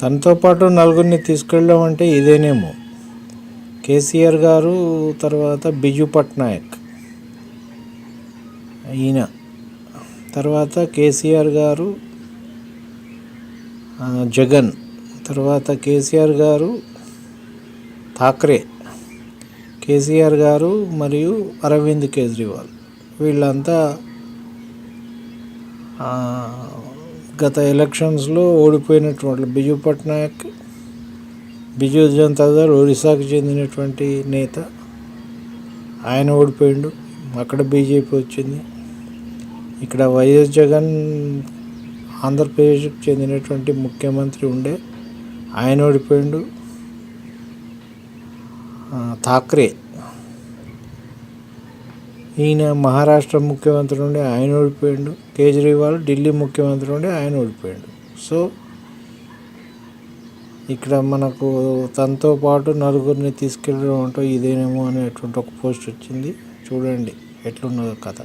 తనతో పాటు నలుగురిని తీసుకెళ్ళడం అంటే ఇదేనేమో. కేసీఆర్ గారు తర్వాత బిజు పట్నాయక్. ఈయన. తర్వాత కేసీఆర్ గారు జగన్. తర్వాత కేసీఆర్ గారు ఠాక్రే కేసీఆర్ గారు మరియు అరవింద్ కేజ్రీవాల్. వీళ్ళంతా గత ఎలక్షన్స్లో ఓడిపోయినటువంటి బిజు పట్నాయక్ బిజు జనతాదళ్ ఒరిస్సాకు చెందినటువంటి నేత. ఆయన ఓడిపోయిండు. అక్కడ బీజేపీ వచ్చింది. ఇక్కడ వైఎస్ జగన్ ఆంధ్రప్రదేశ్కి చెందినటువంటి ముఖ్యమంత్రి ఉండే ఆయన ఓడిపోయిండు. థాక్రే ఈయన మహారాష్ట్ర ముఖ్యమంత్రి నుండి ఆయన ఓడిపోయాడు. కేజ్రీవాల్ ఢిల్లీ ముఖ్యమంత్రి నుండి ఆయన ఓడిపోయాడు. సో ఇక్కడ మనకు తనతో పాటు నలుగురిని తీసుకెళ్ళడం అంటూ ఇదేనేమో అనేటువంటి ఒక పోస్ట్ వచ్చింది. చూడండి ఎట్లున్నదో కథ.